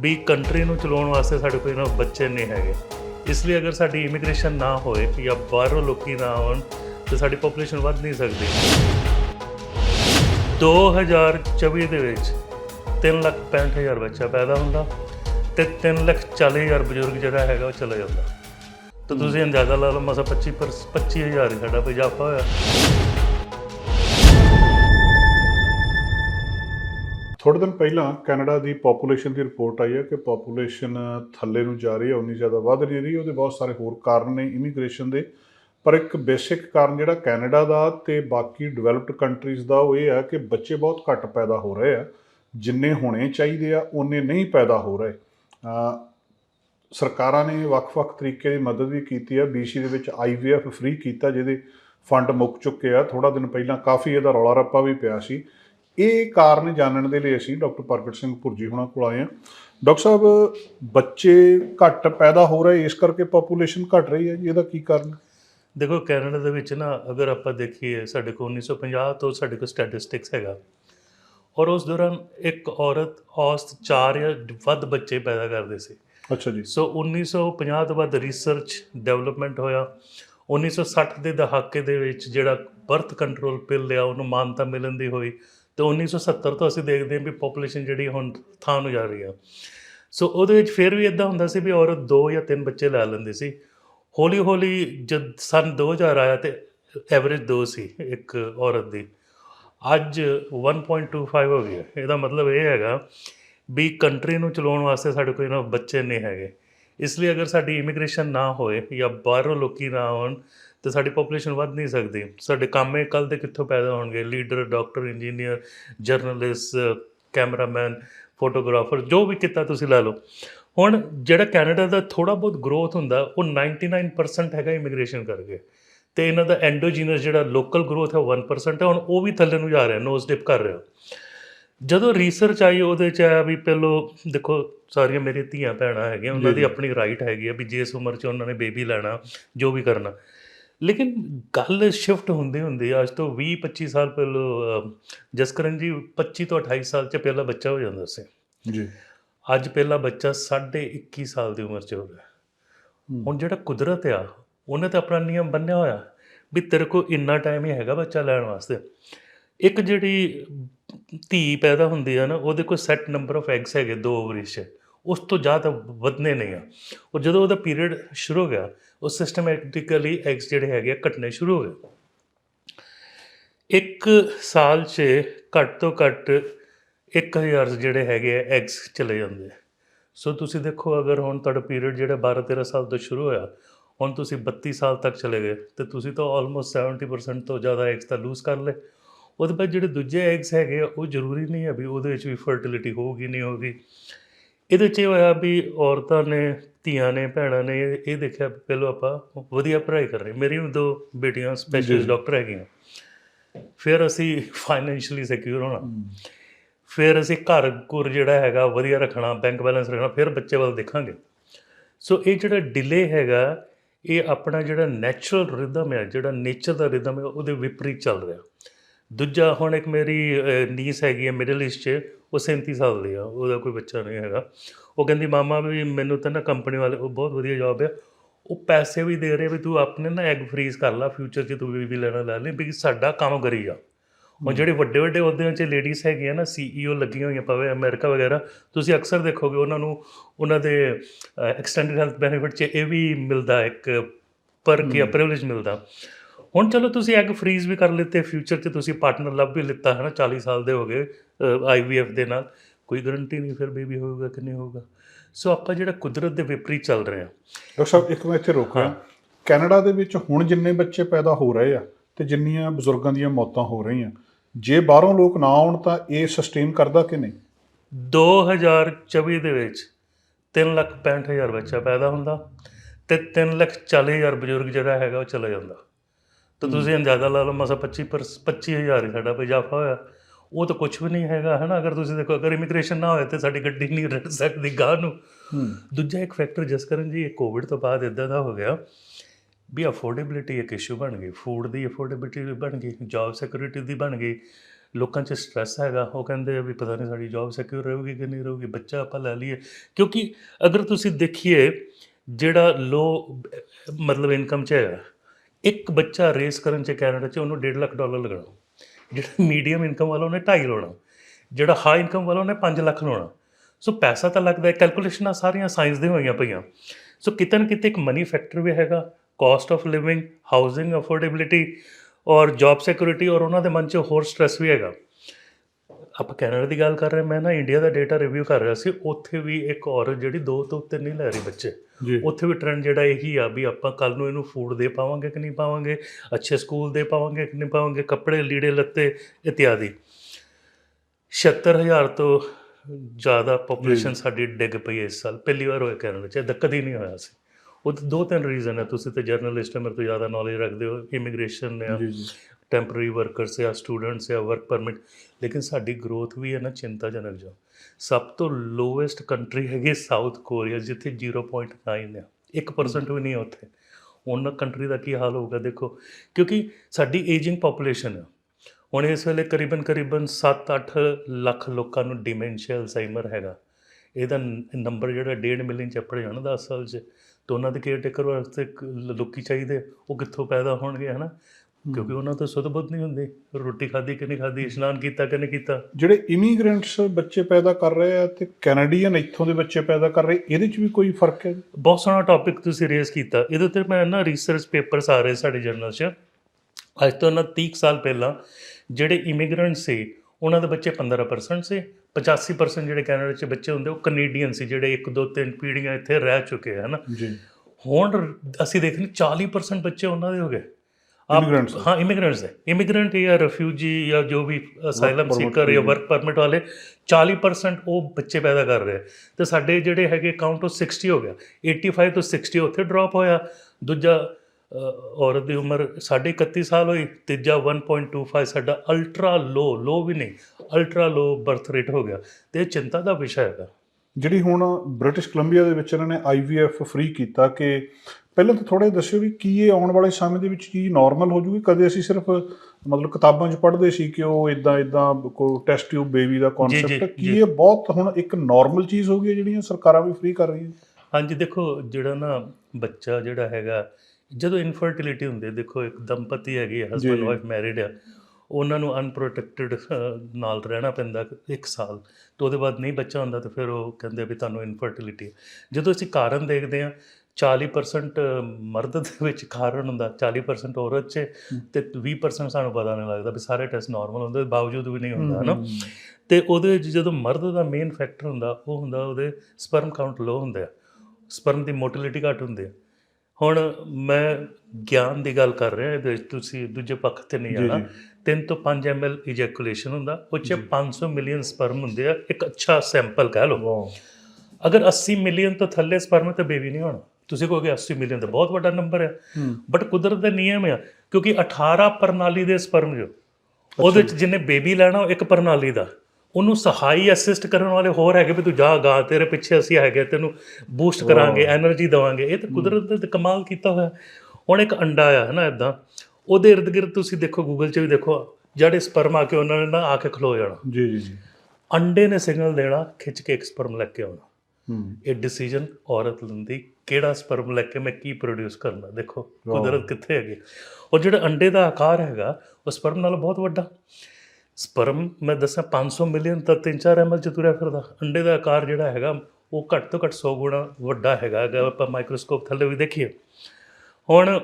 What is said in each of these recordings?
ਵੀ country ਨੂੰ ਚਲਾਉਣ ਵਾਸਤੇ ਸਾਡੇ ਕੋਲ ਇਹਨਾਂ ਬੱਚੇ ਨਹੀਂ ਹੈਗੇ। ਇਸ ਲਈ ਅਗਰ ਸਾਡੀ ਇਮੀਗ੍ਰੇਸ਼ਨ ਨਾ ਹੋਏ ਜਾਂ ਬਾਹਰੋਂ ਲੋਕੀ ਨਾ ਆਉਣ, ਤਾਂ ਸਾਡੀ ਪੋਪੂਲੇਸ਼ਨ ਵੱਧ ਨਹੀਂ ਸਕਦੀ। 2024 ਦੇ ਵਿੱਚ 3 ਲੱਖ 65 ਹਜ਼ਾਰ ਬੱਚਾ ਪੈਦਾ ਹੁੰਦਾ ਤੇ 3 ਲੱਖ 40 ਹਜ਼ਾਰ ਬਜ਼ੁਰਗ ਜਿਹੜਾ ਹੈਗਾ ਉਹ ਚਲਾ ਜਾਂਦਾ। ਤਾਂ ਤੁਸੀਂ ਅੰਦਾਜ਼ਾ ਲਾ ਲਓ, ਮਸਾ 25 ਪਰ 25 ਹਜ਼ਾਰ ਹੀ ਸਾਡਾ ਕੋਈ ਇਜ਼ਾਫਾ ਹੋਇਆ। ਥੋੜੇ ਦਿਨ ਪਹਿਲਾਂ ਕੈਨੇਡਾ ਦੀ ਪੋਪੂਲੇਸ਼ਨ ਦੀ ਰਿਪੋਰਟ ਆਈ ਹੈ ਕਿ ਪੋਪੂਲੇਸ਼ਨ ਥੱਲੇ ਨੂੰ ਜਾ ਰਹੀ ਹੈ, ਉਨੀ ਜ਼ਿਆਦਾ ਵੱਧ ਨਹੀਂ ਰਹੀ, ਉਹਦੇ ਬਹੁਤ ਸਾਰੇ ਹੋਰ ਕਾਰਨ ਨੇ ਇਮੀਗ੍ਰੇਸ਼ਨ ਦੇ। ਪਰ ਇੱਕ ਬੇਸਿਕ ਕਾਰਨ ਜਿਹੜਾ ਕੈਨੇਡਾ ਦਾ ਤੇ ਬਾਕੀ ਡਿਵੈਲਪਡ ਕੰਟਰੀਜ਼ ਦਾ, ਉਹ ਇਹ ਹੈ ਕਿ ਬੱਚੇ ਬਹੁਤ ਘੱਟ ਪੈਦਾ ਹੋ ਰਹੇ ਆ। ਜਿੰਨੇ ਹੋਣੇ ਚਾਹੀਦੇ ਆ ਉਹਨੇ ਨਹੀਂ ਪੈਦਾ ਹੋ ਰਹੇ। ਸਰਕਾਰਾਂ ਨੇ ਵੱਖ-ਵੱਖ ਤਰੀਕੇ ਦੀ ਮਦਦ ਵੀ ਕੀਤੀ ਹੈ। BC ਦੇ ਵਿੱਚ IVF ਫ੍ਰੀ ਕੀਤਾ, ਜਿਹਦੇ ਫੰਡ ਮੁੱਕ ਚੁੱਕੇ ਆ। ਥੋੜਾ ਦਿਨ ਪਹਿਲਾਂ ਕਾਫੀ ਇਹਦਾ ਰੌਲਾ ਰੱਪਾ ਵੀ ਪਿਆ ਸੀ। ਇਹ ਕਾਰਨ ਜਾਣਨ ਦੇ ਲਈ ਅਸੀਂ ਡਾਕਟਰ ਪ੍ਰਗਟ ਸਿੰਘ ਭੁਰਜੀ ਹੁਣਾਂ ਕੋਲ ਆਏ ਹਾਂ। ਡਾਕਟਰ ਸਾਹਿਬ ਬੱਚੇ ਘੱਟ ਪੈਦਾ ਹੋ ਰਹੇ ਇਸ ਕਰਕੇ ਪੋਪੂਲੇਸ਼ਨ ਘਟ ਰਹੀ ਹੈ ਜੀ ਇਹਦਾ ਕੀ ਕਾਰਨ? ਦੇਖੋ ਕੈਨੇਡਾ ਦੇ ਵਿੱਚ ਨਾ ਅਗਰ ਆਪਾਂ ਦੇਖੀਏ ਸਾਡੇ ਕੋਲ 1950 ਤੋਂ ਸਾਡੇ ਕੋਲ ਸਟੈਟਿਸਟਿਕਸ ਹੈਗਾ। ਔਰ ਉਸ ਦੌਰਾਨ ਇੱਕ ਔਰਤ ਔਸਤ 4 ਜਾਂ ਵੱਧ ਬੱਚੇ ਪੈਦਾ ਕਰਦੇ ਸੀ। ਅੱਛਾ ਜੀ। ਸੋ 1950 ਤੋਂ ਬਾਅਦ ਰਿਸਰਚ ਡਿਵੈਲਪਮੈਂਟ ਹੋਇਆ। 1960 ਦੇ ਦਹਾਕੇ ਦੇ ਵਿੱਚ ਜਿਹੜਾ ਬਰਥ ਕੰਟਰੋਲ ਪਿਲ ਲਿਆ ਉਹਨੂੰ ਮਾਨਤਾ ਮਿਲਣ ਦੀ ਹੋਈ। ਤੇ 1970 ਤੋਂ ਅਸੀਂ ਦੇਖਦੇ ਹਾਂ ਵੀ ਪੋਪੂਲੇਸ਼ਨ ਜਿਹੜੀ ਹੁਣ ਥਾਂ ਨੂੰ ਜਾ ਰਹੀ ਆ। ਸੋ ਉਹਦੇ ਵਿੱਚ ਫਿਰ ਵੀ ਇਦਾਂ ਹੁੰਦਾ ਸੀ ਵੀ ਔਰਤ ਦੋ ਜਾਂ ਤਿੰਨ ਬੱਚੇ ਲੈ ਲੈਂਦੀ ਸੀ। ਹੌਲੀ ਹੌਲੀ ਜਦ ਸਨ 2000 ਆਇਆ ਤੇ ਐਵਰੇਜ ਦੋ ਸੀ ਇੱਕ ਔਰਤ ਦੀ। ਅੱਜ 1.25 ਹੋ ਗਈ ਇਹਦਾ ਮਤਲਬ ਇਹ ਹੈਗਾ ਵੀ ਕੰਟਰੀ ਨੂੰ ਚਲਾਉਣ ਵਾਸਤੇ ਸਾਡੇ ਕੋਈ ਨਾ ਬੱਚੇ ਨਹੀਂ ਹੈਗੇ। ਇਸ ਲਈ ਅਗਰ ਸਾਡੀ ਇਮੀਗ੍ਰੇਸ਼ਨ ਨਾ ਹੋਏ ਜਾਂ ਬਾਹਰੋਂ ਲੋਕੀ ਨਾ ਆਉਣ ਤੇ ਸਾਡੀ ਪੋਪੂਲੇਸ਼ਨ ਵੱਧ ਨਹੀਂ ਸਕਦੀ। ਸਾਡੇ ਕੰਮੇ ਕੱਲ ਦੇ ਕਿੱਥੋਂ ਪੈਦਾ ਹੋਣਗੇ? Leader doctor engineer journalist cameraman photographer ਜੋ ਵੀ ਕਿੱਤਾ ਤੁਸੀਂ ਲੈ ਲਓ। ਹੁਣ ਜਿਹੜਾ ਕੈਨੇਡਾ ਦਾ ਥੋੜਾ ਬਹੁਤ ਗਰੋਥ ਹੁੰਦਾ ਉਹ 99% ਹੈਗਾ ਇਮੀਗ੍ਰੇਸ਼ਨ ਕਰਕੇ। ਤੇ ਇਹਨਾਂ ਦਾ ਐਂਡੋਜੀਨਸ ਜਿਹੜਾ ਲੋਕਲ ਗਰੋਥ ਹੈ ਉਹ 1% ਹੈ। ਹੁਣ ਉਹ ਵੀ ਥੱਲੇ ਨੂੰ ਜਾ ਰਿਹਾ ਨੋਜ਼ ਡਿਪ ਕਰ ਰਿਹਾ। ਜਦੋਂ ਰਿਸਰਚ ਆਈ ਉਹਦੇ ਚ ਆਇਆ ਵੀ ਪਹਿਲੋ ਦੇਖੋ ਸਾਰੀਆਂ ਮੇਰੀਆਂ ਧੀਆਂ ਭੈਣਾਂ ਹੈਗੀਆਂ ਉਹਨਾਂ ਦੀ। ਆਪਣੀ ਰਾਈਟ ਹੈਗੀ ਆ ਵੀ ਜਿਸ ਉਮਰ 'ਚ ਉਹਨਾਂ ਨੇ ਬੇਬੀ ਲੈਣਾ ਜੋ ਵੀ ਕਰਨਾ। ਲੇਕਿਨ ਗੱਲ ਸ਼ਿਫਟ ਹੁੰਦੀ ਹੁੰਦੀ ਅੱਜ ਤੋਂ 20 25 ਸਾਲ ਪਹਿਲਾਂ ਜਸਕਰਨ ਜੀ 25 ਤੋਂ 28 ਸਾਲ 'ਚ ਪਹਿਲਾ ਬੱਚਾ ਹੋ ਜਾਂਦਾ ਸੀ। ਜੀ। ਅੱਜ ਪਹਿਲਾ ਬੱਚਾ ਸਾਢੇ 21 ਸਾਲ ਦੀ ਉਮਰ 'ਚ ਹੋ ਗਿਆ ਹੁਣ ਜਿਹੜਾ ਕੁਦਰਤ ਆ ਉਹਨੇ ਤਾਂ ਆਪਣਾ ਨਿਯਮ ਬੰਨਿਆ ਹੋਇਆ ਵੀ ਤੇਰੇ ਕੋਲ ਇੰਨਾ ਟਾਈਮ ਹੀ ਹੈਗਾ ਬੱਚਾ ਲੈਣ ਵਾਸਤੇ। ਇੱਕ ਜਿਹੜੀ ਧੀ ਪੈਦਾ ਹੁੰਦੀ ਆ ਨਾ ਉਹਦੇ ਕੋਲ ਸੈੱਟ ਨੰਬਰ ਆਫ ਐਗਸ ਹੈਗੇ ਦੋ ਓਵਰੀਜ਼ 'ਚ। ਉਸ ਤੋਂ ਜ਼ਿਆਦਾ ਵਧਨੇ ਨਹੀਂ ਆ। ਔਰ ਜਦੋਂ ਉਹਦਾ ਪੀਰੀਅਡ ਸ਼ੁਰੂ ਹੋ ਗਿਆ ਉਹ ਸਿਸਟਮੈਟਿਕਲੀ ਐਗਸ ਜਿਹੜੇ ਹੈਗੇ ਆ ਘਟਨੇ ਸ਼ੁਰੂ ਹੋ ਗਏ। ਇੱਕ ਸਾਲ 'ਚ ਘੱਟ ਤੋਂ ਘੱਟ 1000 ਜਿਹੜੇ ਹੈਗੇ ਆ ਐਗਸ ਚਲੇ ਜਾਂਦੇ ਸੋ ਤੁਸੀਂ ਦੇਖੋ ਅਗਰ ਹੁਣ ਤੁਹਾਡਾ ਪੀਰੀਅਡ ਜਿਹੜਾ 12 13 ਸਾਲ ਤੋਂ ਸ਼ੁਰੂ ਹੋਇਆ ਹੁਣ ਤੁਸੀਂ 32 ਸਾਲ ਤੱਕ ਚਲੇ ਗਏ ਤੇ ਤੁਸੀਂ ਤਾਂ ਆਲਮੋਸਟ 70% ਤੋਂ ਜ਼ਿਆਦਾ ਐਗਸ ਤਾਂ ਲੂਜ਼ ਕਰ ਲਏ। ਉਹਦੇ ਬਾਅਦ ਜਿਹੜੇ ਦੂਜੇ ਐਗਸ ਹੈਗੇ ਆ, ਉਹ ਜ਼ਰੂਰੀ ਨਹੀਂ ਹੈ ਵੀ ਉਹਦੇ ਵਿੱਚ ਵੀ ਫਰਟੀਲਿਟੀ ਹੋਊਗੀ ਨਹੀਂ ਹੋਊਗੀ। ਇਹਦੇ 'ਚ ਇਹ ਹੋਇਆ ਵੀ ਔਰਤਾਂ ਨੇ ਧੀਆਂ ਨੇ ਭੈਣਾਂ ਨੇ ਇਹ ਦੇਖਿਆ ਪਹਿਲਾਂ ਆਪਾਂ ਵਧੀਆ ਪੜ੍ਹਾਈ ਕਰ ਰਹੇ। ਮੇਰੀ ਵੀ ਦੋ ਬੇਟੀਆਂ ਸਪੈਸ਼ਲਿਸਟ। ਡਾਕਟਰ ਹੈਗੀਆਂ। ਫਿਰ ਅਸੀਂ ਫਾਈਨੈਂਸ਼ੀਅਲੀ ਸਿਕਿਉਰ ਹੋਣਾ। ਫਿਰ ਅਸੀਂ ਘਰ ਘੁਰ ਜਿਹੜਾ ਹੈਗਾ ਵਧੀਆ ਰੱਖਣਾ ਬੈਂਕ ਬੈਲੈਂਸ ਰੱਖਣਾ ਫਿਰ ਬੱਚੇ ਵੱਲ ਦੇਖਾਂਗੇ। ਸੋ ਇਹ ਜਿਹੜਾ ਡਿਲੇ ਹੈਗਾ ਇਹ ਆਪਣਾ ਜਿਹੜਾ ਨੈਚੁਰਲ ਰਿਦਮ ਹੈ ਜਿਹੜਾ ਨੇਚਰ ਦਾ ਰਿਦਮ ਹੈ ਉਹਦੇ ਵਿਪਰੀਤ ਚੱਲ ਰਿਹਾ। ਦੂਜਾ ਹੁਣ ਇੱਕ ਮੇਰੀ ਨੀਸ ਹੈਗੀ ਹੈ ਮਿਡਲ ਈਸਟ 'ਚ ਉਹ 37 ਸਾਲ ਦੀ ਆ ਉਹਦਾ ਕੋਈ ਬੱਚਾ ਨਹੀਂ ਹੈਗਾ। ਉਹ ਕਹਿੰਦੀ ਮਾਮਾ ਵੀ ਮੈਨੂੰ ਤਾਂ ਨਾ ਕੰਪਨੀ ਵਾਲੇ ਉਹ ਬਹੁਤ ਵਧੀਆ ਜੌਬ ਹੈ ਉਹ ਪੈਸੇ ਵੀ ਦੇ ਰਹੇ ਵੀ ਤੂੰ ਆਪਣੇ ਨਾ ਐਗ ਫਰੀਜ਼ ਕਰ ਲੈ ਫਿਊਚਰ 'ਚ ਤੂੰ ਵੀ ਵੀ ਲੈਣਾ ਲੈ ਲੈ ਵੀ ਸਾਡਾ ਕੰਮ ਕਰੀ ਜਾ ਉਹ ਜਿਹੜੇ ਵੱਡੇ ਵੱਡੇ ਅਹੁਦਿਆਂ 'ਚ ਲੇਡੀਜ਼ ਹੈਗੀਆਂ ਨਾ ਸੀਈਓ ਲੱਗੀਆਂ ਹੋਈਆਂ ਪਵੇ ਅਮਰੀਕਾ ਵਗੈਰਾ ਤੁਸੀਂ ਅਕਸਰ ਦੇਖੋਗੇ ਉਹਨਾਂ ਨੂੰ ਉਹਨਾਂ ਦੇ ਐਕਸਟੈਂਡਡ ਹੈਲਥ ਬੈਨੀਫਿਟ 'ਚ ਇਹ ਵੀ ਮਿਲਦਾ ਇੱਕ ਪਰ ਕੀ। ਪ੍ਰਿਵਿਲੇਜ ਮਿਲਦਾ। ਹੁਣ ਚਲੋ ਤੁਸੀਂ ਐਗ ਫਰੀਜ਼ ਵੀ ਕਰ ਲਿੱਤੇ ਫਿਊਚਰ 'ਚ ਤੁਸੀਂ ਪਾਰਟਨਰ ਲੱਭ ਵੀ ਲਿੱਤਾ ਹੈ ਨਾ 40 ਸਾਲ ਦੇ ਹੋ ਗਏ ਆਈਵੀਐਫ ਦੇ ਨਾਲ। ਕੋਈ ਗਾਰੰਟੀ ਨਹੀਂ ਫਿਰ ਬੇਬੀ ਹੋਊਗਾ ਕਿ ਨਹੀਂ ਹੋਊਗਾ। ਸੋ ਆਪਾਂ ਜਿਹੜਾ ਕੁਦਰਤ ਦੇ ਵਿਪਰੀਤ ਚੱਲ ਰਹੇ ਹਾਂ। ਡਾਕਟਰ ਸਾਹਿਬ ਇੱਕ ਮੈਂ ਇੱਥੇ ਰੋਕ। ਕੈਨੇਡਾ ਦੇ ਵਿੱਚ ਹੁਣ ਜਿੰਨੇ ਬੱਚੇ ਪੈਦਾ ਹੋ ਰਹੇ ਆ ਤੇ ਜਿੰਨੀਆਂ ਬਜ਼ੁਰਗਾਂ ਦੀਆਂ ਮੌਤਾਂ ਹੋ ਰਹੀਆਂ ਜੇ ਬਾਹਰੋਂ ਲੋਕ ਨਾ ਆਉਣ ਤਾਂ ਇਹ ਸਸਟੇਨ ਕਰਦਾ ਕਿ ਨਹੀਂ? 2024 ਦੇ ਵਿੱਚ 3 ਲੱਖ 65 ਹਜ਼ਾਰ ਬੱਚਾ ਪੈਦਾ ਹੁੰਦਾ ਤੇ 3 ਲੱਖ 40 ਹਜ਼ਾਰ ਬਜ਼ੁਰਗ ਜਿਹੜਾ ਹੈਗਾ ਉਹ ਚਲਾ ਜਾਂਦਾ। ਤਾਂ ਤੁਸੀਂ ਅੰਦਾਜ਼ਾ ਲਾ ਲਓ ਮਸਾ 25 ਪਰ 25 ਹਜ਼ਾਰ ਹੀ ਸਾਡਾ ਕੋਈ ਇਜ਼ਾਫਾ ਹੋਇਆ। ਉਹ ਤਾਂ ਕੁਝ ਵੀ ਨਹੀਂ ਹੈਗਾ ਹੈ ਨਾ ਅਗਰ ਤੁਸੀਂ ਦੇਖੋ ਅਗਰ ਇਮੀਗ੍ਰੇਸ਼ਨ ਨਾ ਹੋਏ ਤੇ ਸਾਡੀ ਗੱਡੀ ਨਹੀਂ ਰਹਿ ਸਕਦੀ ਗਾਹ ਨੂੰ। ਦੂਜਾ ਇੱਕ ਫੈਕਟਰ ਜਿਸ ਕਰਨ ਜੀ ਇਹ ਕੋਵਿਡ ਤੋਂ ਬਾਅਦ ਇਦਾਂ ਦਾ ਹੋ ਗਿਆ ਵੀ ਅਫੋਰਡੇਬਿਲਿਟੀ ਇੱਕ ਇਸ਼ੂ ਬਣ ਗਈ। ਫੂਡ ਦੀ ਅਫੋਰਡੇਬਿਲਿਟੀ ਬਣ ਗਈ ਜੌਬ ਸਿਕਿਉਰਿਟੀ ਦੀ ਬਣ ਗਈ। ਲੋਕਾਂ 'ਚ ਸਟ੍ਰੈਸ ਹੈਗਾ। ਉਹ ਕਹਿੰਦੇ ਵੀ ਪਤਾ ਨਹੀਂ ਸਾਡੀ ਜੌਬ ਸਿਕਿਉਰ ਰਹੂਗੀ ਕਿ ਨਹੀਂ ਰਹੂਗੀ ਬੱਚਾ ਆਪਾਂ ਲੈ ਲਈਏ। ਕਿਉਂਕਿ ਅਗਰ ਤੁਸੀਂ ਦੇਖੀਏ ਜਿਹੜਾ ਲੋ ਮਤਲਬ ਇਨਕਮ 'ਚ ਹੈਗਾ ਇੱਕ ਬੱਚਾ ਰੇਸ ਕਰਨ 'ਚ ਕੈਨੇਡਾ 'ਚ ਉਹਨੂੰ 1.5 ਲੱਖ ਡਾਲਰ ਲੱਗਣਾ ਜਿਹੜਾ ਮੀਡੀਅਮ ਇਨਕਮ ਵਾਲਾ ਉਹਨੇ 2.5 ਲਾਉਣਾ। ਜਿਹੜਾ ਹਾਈ ਇਨਕਮ ਵਾਲਾ ਉਹਨੇ 5 ਲੱਖ ਲਾਉਣਾ। ਸੋ ਪੈਸਾ ਤਾਂ ਲੱਗਦਾ ਹੈ ਕੈਲਕੂਲੇਸ਼ਨਾਂ ਸਾਰੀਆਂ ਸਾਇੰਸ ਦੀਆਂ ਹੋਈਆਂ ਪਈਆਂ। ਸੋ ਕਿਤੇ ਨਾ ਕਿਤੇ ਇੱਕ ਮਨੀ ਫੈਕਟਰ ਵੀ ਹੈਗਾ cost of living housing affordability ਔਰ ਜੌਬ ਸਿਕਿਉਰਿਟੀ ਔਰ ਉਹਨਾਂ ਦੇ ਮਨ 'ਚ ਹੋਰ ਸਟ੍ਰੈਸ ਵੀ ਹੈਗਾ। ਆਪਾਂ ਕੈਨੇਡਾ ਦੀ ਗੱਲ ਕਰ ਰਹੇ ਮੈਂ ਨਾ ਇੰਡੀਆ ਦਾ ਡਾਟਾ ਰਿਵਿਊ ਕਰ ਰਿਹਾ ਸੀ ਉੱਥੇ ਵੀ ਇੱਕ ਔਰਤ ਜਿਹੜੀ ਦੋ ਤੋਂ ਉੱਤੇ ਨਹੀਂ ਲੈ ਰਹੀ ਬੱਚੇ। ਉੱਥੇ ਵੀ ਟ੍ਰੈਂਡ ਜਿਹੜਾ ਇਹੀ ਆ ਵੀ ਆਪਾਂ ਕੱਲ ਨੂੰ ਇਹਨੂੰ ਫੂਡ ਦੇ ਪਾਵਾਂਗੇ ਕਿ ਨਹੀਂ ਪਾਵਾਂਗੇ ਅੱਛੇ ਸਕੂਲ ਦੇ ਪਾਵਾਂਗੇ ਕਿ ਨਹੀਂ ਪਾਵਾਂਗੇ ਕੱਪੜੇ ਲੀੜੇ ਲੱਤੇ ਇਤਿਆਦਿ। 76000 ਤੋਂ ਜ਼ਿਆਦਾ ਪੋਪੂਲੇਸ਼ਨ ਸਾਡੀ ਡਿੱਗ ਪਈ ਇਸ ਸਾਲ ਪਹਿਲੀ ਵਾਰ ਹੋਇਆ ਕੈਨੇਡਾ 'ਚ ਕਦੀ ਨਹੀਂ ਹੋਇਆ ਸੀ। ਉਹ ਦੋ ਤਿੰਨ ਰੀਜ਼ਨ ਹੈ ਤੁਸੀਂ ਤੇ ਜਰਨਲਿਸਟ ਹੈ ਮੇਰੇ ਤੋਂ ਜ਼ਿਆਦਾ ਨੌਲੇਜ ਰੱਖਦੇ ਹੋ ਇਮੀਗ੍ਰੇਸ਼ਨ ਜੀ। ਟੈਂਪਰੇਰੀ ਵਰਕਰਸ ਜਾਂ ਸਟੂਡੈਂਟਸ ਜਾਂ ਵਰਕ ਪਰਮਿਟ ਲੇਕਿਨ ਸਾਡੀ ਗਰੋਥ ਵੀ ਹੈ ਨਾ ਚਿੰਤਾਜਨਕ ਜੋ ਸਭ ਤੋਂ ਲੋਐਸਟ ਕੰਟਰੀ ਹੈਗੀ ਸਾਊਥ ਕੋਰੀਆ ਜਿੱਥੇ 0.9 ਆ। 1% ਵੀ ਨਹੀਂ ਹੈ ਉੱਥੇ। ਉਹਨਾਂ ਕੰਟਰੀ ਦਾ ਕੀ ਹਾਲ ਹੋਊਗਾ ਦੇਖੋ, ਕਿਉਂਕਿ ਸਾਡੀ ਏਜਿੰਗ ਪੋਪੂਲੇਸ਼ਨ ਹੈ ਹੁਣ ਇਸ ਵੇਲੇ ਕਰੀਬਨ ਕਰੀਬਨ 7-8 ਲੱਖ ਲੋਕਾਂ ਨੂੰ ਡਿਮੈਂਸ਼ੀਆ ਅਲਜ਼ਾਈਮਰ ਹੈਗਾ। ਇਹਦਾ ਨੰਬਰ ਜਿਹੜਾ 1.5 ਮਿਲੀਅਨ ਚ ਪੜ ਜਾਣਾ 10 ਸਾਲ ਚ, ਤਾਂ ਉਹਨਾਂ ਦੇ ਕੇਅਰ ਟੇਕਰ ਵਾਸਤੇ ਇੱਕ ਲੋਕੀ ਚਾਹੀਦੇ ਉਹ ਕਿੱਥੋਂ ਪੈਦਾ ਹੋਣਗੇ, ਹਨਾ? ਕਿਉਂਕਿ ਉਹਨਾਂ ਤੋਂ ਸੁਧ ਬੁੱਧ ਨਹੀਂ ਹੁੰਦੀ। ਰੋਟੀ ਖਾਧੀ ਕਿ ਨਹੀਂ ਖਾਧੀ ਇਸ਼ਨਾਨ ਕੀਤਾ ਕਿ ਨਹੀਂ ਕੀਤਾ। ਜਿਹੜੇ ਇਮੀਗ੍ਰੈਂਟਸ ਬੱਚੇ ਪੈਦਾ ਕਰ ਰਹੇ ਆ ਤੇ ਕੈਨੇਡੀਅਨ ਇੱਥੋਂ ਦੇ ਬੱਚੇ ਪੈਦਾ ਕਰ ਰਹੇ ਇਹਦੇ 'ਚ ਵੀ ਕੋਈ ਫ਼ਰਕ ਹੈ? ਬਹੁਤ ਸੋਹਣਾ ਟੌਪਿਕ ਤੁਸੀਂ ਰੇਜ਼ ਕੀਤਾ। ਇਹਦੇ ਉੱਤੇ ਮੈਂ ਨਾ ਰਿਸਰਚ ਪੇਪਰਸ ਆ ਰਹੇ ਸਾਡੇ ਜਰਨਲ 'ਚ। ਅੱਜ ਤੋਂ ਨਾ 30 ਕੁ ਸਾਲ ਪਹਿਲਾਂ ਜਿਹੜੇ ਇਮੀਗ੍ਰੈਂਟ ਸੀ ਉਹਨਾਂ ਦੇ ਬੱਚੇ 15% ਸੀ। 85% ਜਿਹੜੇ ਕੈਨੇਡਾ 'ਚ ਬੱਚੇ ਹੁੰਦੇ ਉਹ ਕੈਨੇਡੀਅਨ ਸੀ ਜਿਹੜੇ ਇੱਕ ਦੋ ਤਿੰਨ ਪੀੜ੍ਹੀਆਂ ਇੱਥੇ ਰਹਿ ਚੁੱਕੇ ਹਨ। ਜੀ। ਹੁਣ ਅਸੀਂ ਦੇਖਨੇ 40% ਬੱਚੇ ਉਹਨਾਂ ਦੇ ਹੋ ਗਏ। ਹਾਂ ਇਮੀਗ੍ਰੈਂਟਸ ਦੇ। ਇਮੀਗ੍ਰੈਂਟ ਜਾਂ ਰਿਫਿਊਜੀ ਜਾਂ ਜੋ ਵੀ ਅਸਾਈਲਮ permit ਸੀਕਰ ਜਾਂ ਦੇ। ਵਰਕ ਪਰਮਿਟ ਵਾਲੇ 40% ਉਹ ਬੱਚੇ ਪੈਦਾ ਕਰ ਰਹੇ ਆ। ਤੇ ਸਾਡੇ ਜਿਹੜੇ ਹੈਗੇ ਕਾਊਂਟ ਉਹ 60 ਹੋ ਗਿਆ। 85 ਤੋਂ 60 ਉੱਥੇ ਡ੍ਰੌਪ ਹੋਇਆ। ਦੂਜਾ ਔਰਤ ਦੀ ਉਮਰ ਸਾਢੇ 31 ਸਾਲ ਹੋਈ। ਤੀਜਾ 1.25 ਸਾਡਾ ਅਲਟਰਾ ਲੋ ਲੋ ਵੀ ਨਹੀਂ ਅਲਟਰਾ ਲੋ ਬਰਥ ਰੇਟ ਹੋ ਗਿਆ। ਤੇ ਇਹ ਚਿੰਤਾ ਦਾ ਵਿਸ਼ਾ ਹੈਗਾ। ਜਿਹੜੀ ਹੁਣ ਬ੍ਰਿਟਿਸ਼ ਕੋਲੰਬੀਆ ਦੇ ਵਿੱਚ ਇਹਨਾਂ ਨੇ ਆਈਵੀਐਫ ਫ੍ਰੀ ਕੀਤਾ ਕਿ ਪਹਿਲਾਂ ਤਾਂ ਥੋੜਾ ਦੱਸਿਓ ਵੀ ਕੀ ਇਹ ਆਉਣ ਵਾਲੇ ਸਮੇਂ ਦੇ ਵਿੱਚ ਕੀ ਨਾਰਮਲ ਹੋ ਜੂਗੀ? ਕਦੇ ਅਸੀਂ ਸਿਰਫ ਮਤਲਬ ਕਿਤਾਬਾਂ 'ਚ ਪੜ੍ਹਦੇ ਸੀ ਕਿ ਉਹ ਇਦਾਂ ਇਦਾਂ ਕੋਈ ਟੈਸਟ ਟਿਊਬ ਬੇਬੀ ਦਾ ਕਨਸੈਪਟ ਕੀ। ਇਹ ਬਹੁਤ ਹੁਣ ਇੱਕ ਨਾਰਮਲ ਚੀਜ਼ ਹੋ ਗਈ ਹੈ ਜਿਹੜੀਆਂ ਸਰਕਾਰਾਂ ਵੀ ਫ੍ਰੀ ਕਰ ਰਹੀਆਂ? ਹਾਂਜੀ ਦੇਖੋ ਜਿਹੜਾ ਨਾ ਬੱਚਾ ਜਿਹੜਾ ਹੈਗਾ ਜਦੋਂ ਇਨਫਰਟੀਲਿਟੀ ਹੁੰਦੀ ਹੈ ਦੇਖੋ ਇੱਕ ਦੰਪਤੀ ਹੈਗੀ ਹੈ ਹਸਬੰਡ। ਵਾਈਫ ਮੈਰਿਡ ਆ ਉਹਨਾਂ ਨੂੰ ਅਨਪ੍ਰੋਟੈਕਟਿਡ ਨਾਲ ਰਹਿਣਾ ਪੈਂਦਾ ਇੱਕ ਸਾਲ। ਤੇ ਉਹਦੇ ਬਾਅਦ ਨਹੀਂ ਬੱਚਾ ਹੁੰਦਾ ਤੇ ਫਿਰ ਉਹ ਕਹਿੰਦੇ ਵੀ ਤੁਹਾਨੂੰ ਇਨਫਰਟੀਲਿਟੀ ਹੈ। ਜਦੋਂ ਅਸੀਂ ਕਾਰਨ ਦੇਖਦੇ ਹਾਂ 40% ਮਰਦ ਦੇ ਵਿੱਚ ਕਾਰਨ ਹੁੰਦਾ 40% ਔਰਤ 'ਚ ਤੇ 20% ਸਾਨੂੰ ਪਤਾ ਨਹੀਂ ਲੱਗਦਾ ਵੀ ਸਾਰੇ ਟੈਸਟ ਨਾਰਮਲ ਹੁੰਦੇ ਬਾਵਜੂਦ ਵੀ ਨਹੀਂ ਹੁੰਦਾ ਹਨਾ? ਤੇ ਉਹਦੇ ਵਿੱਚ ਜਦੋਂ ਮਰਦ ਦਾ ਮੇਨ ਫੈਕਟਰ ਹੁੰਦਾ ਉਹ ਹੁੰਦਾ ਉਹਦੇ ਸਪਰਮ ਕਾਊਂਟ ਲੋ ਹੁੰਦਾ ਹੈ ਸਪਰਮ ਦੀ ਮੋਟਿਲਿਟੀ ਘੱਟ ਹੁੰਦੀ ਹੈ ਹੁਣ ਮੈਂ ਗਿਆਨ ਦੀ ਗੱਲ ਕਰ ਰਿਹਾ ਇਹਦੇ ਤੁਸੀਂ ਦੂਜੇ ਪੱਖ ਤੇ ਨਹੀਂ ਜਾਣਾ ਜੀ। 3 ਤੋਂ 5 ml ਇਜੈਕੂਲੇਸ਼ਨ ਹੁੰਦਾ ਉਹ 'ਚ 500 ਮਿਲੀਅਨ ਸਪਰਮ ਹੁੰਦੇ ਆ ਇੱਕ ਅੱਛਾ ਸੈਂਪਲ ਕਹਿ ਲਓ। ਅਗਰ 80 ਮਿਲੀਅਨ ਤੋਂ ਥੱਲੇ ਸਪਰਮ ਤੇ ਬੇਬੀ ਨਹੀਂ ਹੋਣਾ। ਤੁਸੀਂ ਕਹੋਗੇ 80 ਮਿਲੀਅਨ ਤਾਂ ਬਹੁਤ ਵੱਡਾ ਨੰਬਰ ਹੈ। ਬਟ ਕੁਦਰਤ ਦੇ ਨਿਯਮ ਆ ਕਿਉਂਕਿ 18 ਪ੍ਰਣਾਲੀ ਦੇ ਸਪਰਮ ਜੋ ਉਹਦੇ ਵਿੱਚ ਜਿੰਨੇ ਬੇਬੀ ਲੈਣਾ ਉਹ ਇੱਕ ਪ੍ਰਣਾਲੀ ਦਾ। ਉਹਨੂੰ ਸਹਾਈ ਅਸਿਸਟ ਕਰਨ ਵਾਲੇ ਹੋਰ ਹੈਗੇ ਵੀ ਤੂੰ ਜਾ ਗਾ ਤੇਰੇ ਪਿੱਛੇ ਅਸੀਂ ਹੈਗੇ ਤੈਨੂੰ ਬੂਸਟ ਕਰਾਂਗੇ એનર્ਜੀ ਦਵਾਂਗੇ। ਇਹ ਤਾਂ ਕੁਦਰਤ ਨੇ ਕਮਾਲ ਕੀਤਾ ਹੋਇਆ। ਹੁਣ ਇੱਕ ਅੰਡਾ ਆ ਹੈ ਨਾ ਇਦਾਂ ਉਹਦੇ ird gird ਤੁਸੀਂ ਦੇਖੋ ਗੂਗਲ 'ਚ ਵੀ ਦੇਖੋ ਜਿਹੜੇ ਸਪਰਮ ਆ ਕੇ ਉਹਨਾਂ ਨੇ ਨਾ ਆ ਕੇ ਖਲੋ ਜਾਣਾ। ਜੀ ਜੀ ਜੀ। ਅੰਡੇ ਨੇ ਸਿਗਨਲ ਦੇਣਾ ਖਿੱਚ ਕੇ ਇੱਕ ਸਪਰਮ ਲੈ ਕੇ ਆਉਣਾ। ਇਹ ਡਿਸੀਜਨ ਔਰਤ ਲੈਂਦੀ ਕਿਹੜਾ ਸਪਰਮ ਲੈ ਕੇ ਮੈਂ ਕੀ ਪ੍ਰੋਡਿਊਸ ਕਰਨਾ? ਦੇਖੋ। ਕੁਦਰਤ ਕਿੱਥੇ ਹੈਗੀ? ਉਹ ਜਿਹੜਾ ਅੰਡੇ ਦਾ ਆਕਾਰ ਹੈਗਾ ਉਹ ਸਪਰਮ ਨਾਲੋਂ ਬਹੁਤ ਵੱਡਾ। ਸਪਰਮ ਮੈਂ ਦੱਸਾਂ 500 ਮਿਲੀਅਨ ਤਾਂ 3-4 ਐਮਐਲ ਚ ਤੁਰਿਆ ਫਿਰਦਾ। ਅੰਡੇ ਦਾ ਆਕਾਰ ਜਿਹੜਾ ਹੈਗਾ ਉਹ ਘੱਟ ਤੋਂ ਘੱਟ 100 ਗੁਣਾ ਵੱਡਾ ਹੈਗਾ ਅਗਰ ਆਪਾਂ ਮਾਈਕਰੋਸਕੋਪ ਥੱਲੇ ਵੀ ਦੇਖੀਏ। ਹੁਣ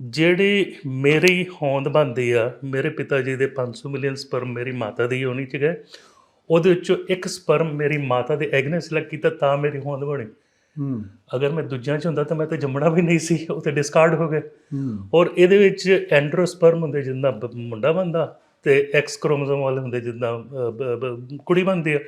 ਜਿਹੜੀ ਮੇਰੀ ਹੋਂਦ ਬਣਦੀ ਆ ਮੇਰੇ ਪਿਤਾ ਜੀ ਦੇ 500 ਮਿਲੀਅਨ ਸਪਰਮ ਮੇਰੀ ਮਾਤਾ ਦੀ ਯੋਨੀ ਚ ਗਏ ਉਹਦੇ ਵਿੱਚੋਂ ਇੱਕ ਸਪਰਮ ਮੇਰੀ ਮਾਤਾ ਦੇ ਐਗ ਨੇ ਸਿਲੈਕਟ ਕੀਤਾ ਤਾਂ ਮੇਰੀ ਹੋਂਦ ਬਣੀ ਹੂੰ। ਅਗਰ ਮੈਂ ਦੂਜਿਆਂ ਚ ਹੁੰਦਾ ਤਾਂ ਮੈਂ ਤਾਂ ਜੰਮਣਾ ਵੀ ਨਹੀਂ ਸੀ ਉਹ ਤੇ ਡਿਸਕਾਰਡ ਹੋ ਗਏ। ਹੂੰ। ਔਰ ਇਹਦੇ ਵਿੱਚ ਐਂਡਰੋਸਪਰਮ ਹੁੰਦੇ ਬ- ਮੁੰਡਾ ਬੰਦਾ ਤੇ ਐਕਸ ਕ੍ਰੋਮੋਸੋਮ ਵਾਲੇ ਹੁੰਦੇ ਬ- ਕੁੜੀ ਬਣਦੀ ਹੈ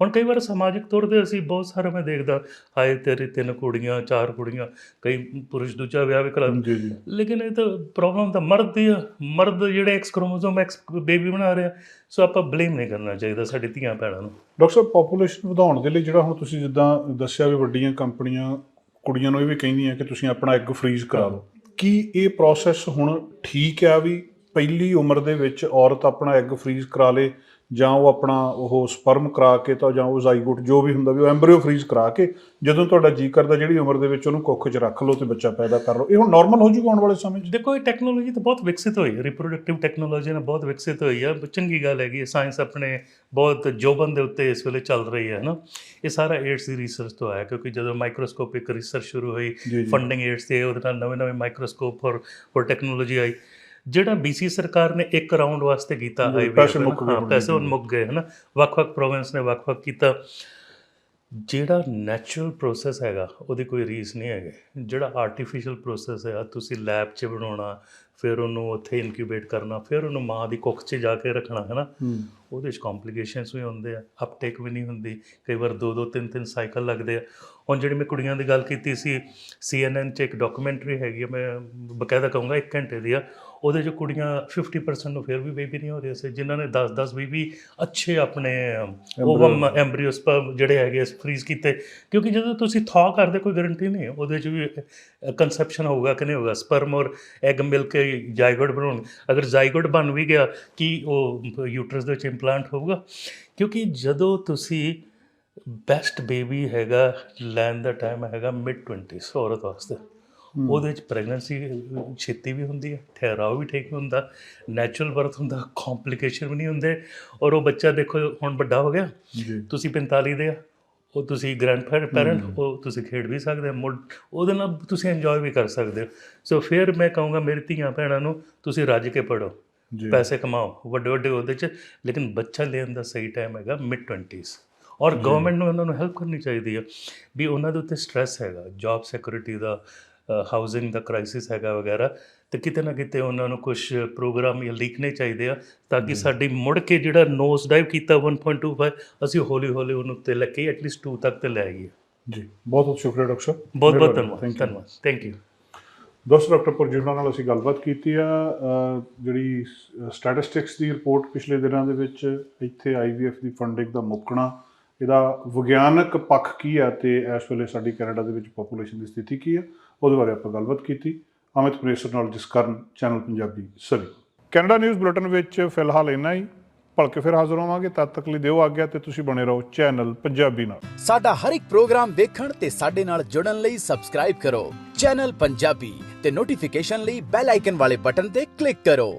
ਹੁਣ ਕਈ ਵਾਰ ਸਮਾਜਿਕ ਤੌਰ ਤੇ ਅਸੀਂ ਬਹੁਤ ਸਾਰੇ ਮੈਂ ਦੇਖਦਾ ਹਾਏ ਤੇਰੀ ਤਿੰਨ ਕੁੜੀਆਂ ਚਾਰ ਕੁੜੀਆਂ ਕਈ ਪੁਰਸ਼ ਦੂਜਾ ਵਿਆਹ ਵੀ ਕਰਾ ਦਿੰਦੇ। ਜੀ ਜੀ। ਲੇਕਿਨ ਇਹ ਤਾਂ ਪ੍ਰੋਬਲਮ ਤਾਂ ਮਰਦ ਦੀ ਮਰਦ ਜਿਹੜੇ ਐਕਸ ਕ੍ਰੋਮੋਸੋਮ ਐਕਸ ਬੇਬੀ ਬਣਾ ਰਹੇ ਆ ਸੋ ਆਪਾਂ ਬਲੇਮ ਨਹੀਂ ਕਰਨਾ ਚਾਹੀਦਾ ਸਾਡੀ ਧੀਆਂ ਭੈਣਾਂ ਨੂੰ। ਡਾਕਟਰ ਸਾਹਿਬ ਪੋਪੂਲੇਸ਼ਨ ਵਧਾਉਣ ਦੇ ਲਈ ਜਿਹੜਾ ਹੁਣ ਤੁਸੀਂ ਜਿੱਦਾਂ ਦੱਸਿਆ ਵੀ ਵੱਡੀਆਂ ਕੰਪਨੀਆਂ ਕੁੜੀਆਂ ਨੂੰ ਇਹ ਵੀ ਕਹਿੰਦੀਆਂ ਕਿ ਤੁਸੀਂ ਆਪਣਾ ਐਗ ਫ੍ਰੀਜ਼ ਕਰਾ ਲਓ। ਕੀ ਇਹ ਪ੍ਰੋਸੈਸ ਹੁਣ ਠੀਕ ਆ ਵੀ ਪਹਿਲੀ ਉਮਰ ਦੇ ਵਿੱਚ ਔਰਤ ਆਪਣਾ ਐਗ ਫ੍ਰੀਜ਼ ਕਰਾ ਲੇ ਜਾਂ ਉਹ ਆਪਣਾ ਉਹ ਸਪਰਮ ਕਰਾ ਕੇ ਤਾਂ ਜਾਂ ਉਹ ਜ਼ਾਈਗੋਟ ਜੋ ਵੀ ਹੁੰਦਾ ਵੀ ਉਹ ਐਮਬ੍ਰੀਓ ਫ੍ਰੀਜ਼ ਕਰਾ ਕੇ ਜਦੋਂ ਤੁਹਾਡਾ ਜੀ ਕਰਦਾ ਜਿਹੜੀ ਉਮਰ ਦੇ ਵਿੱਚ ਉਹਨੂੰ ਕੁੱਖ 'ਚ ਰੱਖ ਲਓ ਤੇ ਬੱਚਾ ਪੈਦਾ ਕਰ ਲਓ। ਇਹ ਹੁਣ ਨਾਰਮਲ ਹੋ ਜੂਗਾ ਆਉਣ ਵਾਲੇ ਸਮੇਂ 'ਚ? ਦੇਖੋ ਇਹ ਟੈਕਨੋਲੋਜੀ ਤਾਂ ਬਹੁਤ ਵਿਕਸਿਤ ਹੋਈ ਹੈ। ਰਿਪਰੋਡਕਟਿਵ ਟੈਕਨੋਲੋਜੀ ਨੇ ਬਹੁਤ ਵਿਕਸਿਤ ਹੋਈ ਹੈ। ਚੰਗੀ ਗੱਲ ਹੈਗੀ ਸਾਇੰਸ ਆਪਣੇ ਬਹੁਤ ਜੋਬਨ ਦੇ ਉੱਤੇ ਇਸ ਵੇਲੇ ਚੱਲ ਰਹੀ ਹੈ ਨਾ ਇਹ ਸਾਰਾ ਏਡਸ ਦੀ ਰਿਸਰਚ ਤੋਂ ਆਇਆ ਕਿਉਂਕਿ ਜਦੋਂ ਮਾਈਕਰੋਸਕੋਪਿਕ ਰਿਸਰਚ ਸ਼ੁਰੂ ਹੋਈ ਫੰਡਿੰਗ ਏਡਸ ਤੇ ਉਹਦੇ ਨਾਲ ਨਵੇਂ ਨਵੇਂ ਮਾਈਕਰੋਸਕੋਪ ਔਰ ਹੋਰ ਟੈਕਨੋਲੋਜੀ ਆਈ। ਜਿਹੜਾ BC ਸਰਕਾਰ ਨੇ ਇੱਕ ਰਾਉਂਡ ਵਾਸਤੇ ਕੀਤਾ IVF ਪੈਸੇ ਮੁੱਕ ਗਏ ਪੈਸੇ ਹੁਣ। ਮੁੱਕ ਗਏ ਹਨਾ ਵੱਖ-ਵੱਖ ਪ੍ਰੋਵਿੰਸ ਨੇ ਵੱਖ-ਵੱਖ ਕੀਤਾ। ਜਿਹੜਾ ਨੈਚੁਰਲ ਪ੍ਰੋਸੈਸ ਹੈਗਾ ਉਹਦੀ ਕੋਈ ਰੀਸ ਨਹੀਂ ਹੈਗੇ। ਜਿਹੜਾ ਆਰਟੀਫੀਸ਼ੀਅਲ ਪ੍ਰੋਸੈਸ ਹੈ ਤੁਸੀਂ ਲੈਬ 'ਚ ਬਣਾਉਣਾ ਫਿਰ ਉਹਨੂੰ ਉੱਥੇ ਇਨਕਿਊਬੇਟ ਕਰਨਾ ਫਿਰ ਉਹਨੂੰ ਮਾਂ ਦੀ ਕੁੱਖ 'ਚ ਜਾ ਕੇ ਰੱਖਣਾ ਹੈ। ਨਾ ਉਹਦੇ 'ਚ ਕੰਪਲਿਕੇਸ਼ਨਸ ਵੀ ਹੁੰਦੇ ਆ ਅਪਟੇਕ ਵੀ ਨਹੀਂ ਹੁੰਦੀ ਕਈ ਵਾਰ ਦੋ ਦੋ ਤਿੰਨ ਤਿੰਨ ਸਾਈਕਲ ਲੱਗਦੇ ਆ। ਹੁਣ ਜਿਹੜੀ ਮੈਂ ਕੁੜੀਆਂ ਦੀ ਗੱਲ ਕੀਤੀ ਸੀ CNN 'ਚ ਇੱਕ ਡਾਕੂਮੈਂਟਰੀ ਹੈਗੀ ਆ ਮੈਂ ਬਕਾਇਦਾ ਕਹੂੰਗਾ 1 ਘੰਟੇ ਦੀ ਆ ਉਹਦੇ 'ਚ ਕੁੜੀਆਂ 50% ਨੂੰ ਫਿਰ ਵੀ ਬੇਬੀ ਨਹੀਂ ਹੋ ਰਹੇ ਸੀ ਜਿਨ੍ਹਾਂ ਨੇ 10 10 20 20 ਅੱਛੇ ਆਪਣੇ ਓਵਮ ਐਮਬ੍ਰੀਓਸ ਜਿਹੜੇ ਹੈਗੇ ਫ੍ਰੀਜ਼ ਕੀਤੇ। ਕਿਉਂਕਿ ਜਦੋਂ ਤੁਸੀਂ ਥਾ ਕਰਦੇ ਕੋਈ ਗਾਰੰਟੀ ਨਹੀਂ ਹੈ ਉਹਦੇ 'ਚ ਵੀ ਕਨਸੈਪਸ਼ਨ ਹੋਊਗਾ ਕਿ ਨਹੀਂ ਹੋਊਗਾ ਸਪਰਮ ਔਰ ਐਗ ਮਿਲ ਕੇ ਜਾਈਗੋਟ ਬਣਾਉਣ। ਅਗਰ ਜਾਈਗੋਟ ਬਣ ਵੀ ਗਿਆ ਕੀ ਉਹ ਯੂਟਰਸ ਦੇ ਵਿੱਚ ਇੰਪਲਾਂਟ ਹੋਊਗਾ। ਕਿਉਂਕਿ ਜਦੋਂ ਤੁਸੀਂ ਬੈਸਟ ਬੇਬੀ ਹੈਗਾ ਲੈਣ ਦਾ ਟਾਈਮ ਹੈਗਾ ਮਿਡ 20s ਔਰਤ ਵਾਸਤੇ ਉਹਦੇ ਵਿੱਚ ਪ੍ਰੈਗਨੈਂਸੀ ਛੇਤੀ ਵੀ ਹੁੰਦੀ ਹੈ ਠਹਿਰਾਓ ਵੀ ਠੀਕ ਹੁੰਦਾ ਨੈਚੁਰਲ ਬਰਥ ਹੁੰਦਾ ਕੰਪਲਿਕੇਸ਼ਨ ਵੀ ਨਹੀਂ ਹੁੰਦੇ ਔਰ ਉਹ ਬੱਚਾ ਦੇਖੋ ਹੁਣ ਵੱਡਾ ਹੋ ਗਿਆ ਤੁਸੀਂ 45 ਦੇ ਆ ਉਹ ਤੁਸੀਂ ਗ੍ਰੈਂਡ ਪੈਰੈਂਟ ਉਹ ਤੁਸੀਂ ਖੇਡ ਵੀ ਸਕਦੇ ਹੋ ਮੁੜ ਉਹਦੇ ਨਾਲ ਤੁਸੀਂ ਇੰਜੋਏ ਵੀ ਕਰ ਸਕਦੇ ਹੋ। ਸੋ ਫਿਰ ਮੈਂ ਕਹੂੰਗਾ ਮੇਰੀ ਧੀਆਂ ਭੈਣਾਂ ਨੂੰ ਤੁਸੀਂ ਰੱਜ ਕੇ ਪੜੋ ਪੈਸੇ ਕਮਾਓ ਵੱਡੇ ਵੱਡੇ ਉਹਦੇ ਚ ਲੇਕਿਨ ਬੱਚਾ ਲੈਣ ਦਾ ਸਹੀ ਟਾਈਮ ਹੈਗਾ ਮਿਡ 20s ਔਰ ਗਵਰਨਮੈਂਟ ਨੂੰ ਉਹਨਾਂ ਨੂੰ ਹੈਲਪ ਕਰਨੀ ਚਾਹੀਦੀ ਹੈ ਵੀ ਉਹਨਾਂ ਦੇ ਉੱਤੇ ਸਟ੍ਰੈਸ ਹੈਗਾ ਜੌਬ ਸਿਕਿਉਰਿਟੀ ਦਾ ਹਾਊਸਿੰਗ ਦਾ ਕ੍ਰਾਈਸਿਸ ਹੈਗਾ ਵਗੈਰਾ ਤੇ ਕਿਤੇ ਨਾ ਕਿਤੇ ਉਹਨਾਂ ਨੂੰ ਕੁਝ ਪ੍ਰੋਗਰਾਮ ਜਾਂ ਲਿਖਣੇ ਚਾਹੀਦੇ ਆ ਤਾਂ ਕਿ ਸਾਡੀ ਮੁੜ ਕੇ ਜਿਹੜਾ ਨੋਸ ਡਾਈਵ ਕੀਤਾ 1.25 ਅਸੀਂ ਹੌਲੀ ਹੌਲੀ ਉਹਨੂੰ ਉੱਤੇ ਲੈ ਕੇ ਐਟਲੀਸਟ 2 ਤੱਕ ਤੇ ਲੈ ਆਈਏ। ਜੀ ਬਹੁਤ ਬਹੁਤ ਸ਼ੁਕਰੀਆ ਡਾਕਟਰ ਬਹੁਤ ਬਹੁਤ. ਧੰਨਵਾਦ ਥੈਂਕ ਯੂ ਦੋਸਤ ਡਾਕਟਰ ਪੁਰਜੀਵਨਾ ਨਾਲ ਅਸੀਂ ਗੱਲਬਾਤ ਕੀਤੀ ਆ ਜਿਹੜੀ ਸਟੈਟਿਸਟਿਕਸ ਦੀ ਰਿਪੋਰਟ ਪਿਛਲੇ ਦਿਨਾਂ ਦੇ ਵਿੱਚ ਇੱਥੇ ਆਈਵੀਐਫ ਦੀ ਫੰਡਿੰਗ ਦਾ ਮੁੱਕਣਾ, ਇਹਦਾ ਵਿਗਿਆਨਕ ਪੱਖ ਕੀ ਆ ਤੇ ਇਸ ਵੇਲੇ ਸਾਡੀ ਕੈਨੇਡਾ ਦੇ ਵਿੱਚ ਪੋਪੂਲੇਸ਼ਨ ਦੀ ਸਥਿਤੀ ਕੀ ਆ, ਉਹਦੇ ਬਾਰੇ ਆਪਾਂ ਗੱਲਬਾਤ ਕੀਤੀ। ਅਮਿਤ ਪ੍ਰੇਸਰ ਨਾਲ ਜਿਸ ਕਰਨ channel Punjabi, Surrey. Canada news bulletin ਵਿੱਚ ਫਿਲਹਾਲ ਇੰਨਾ ਹੀ। ਭਲਕੇ ਫਿਰ ਹਾਜ਼ਰ ਹੋਵਾਂਗੇ। ਤਦ ਤੱਕ ਲਈ ਦਿਓ ਆਗਿਆ ਤੇ ਤੁਸੀਂ ਬਣੇ ਰਹੋ ਚੈਨਲ ਪੰਜਾਬੀ ਨਾਲ। ਸਾਡਾ ਹਰ ਇੱਕ ਪ੍ਰੋਗਰਾਮ ਦੇਖਣ ਤੇ ਸਾਡੇ ਨਾਲ ਜੁੜਨ ਲਈ ਸਬਸਕ੍ਰਾਈਬ ਕਰੋ। ਚੈਨਲ ਪੰਜਾਬੀ ਤੇ ਨੋਟੀਫਿਕੇਸ਼ਨ ਲਈ ਬੈਲ ਆਈਕਨ ਵਾਲੇ ਬਟਨ ਤੇ ਕਲਿੱਕ ਕਰੋ।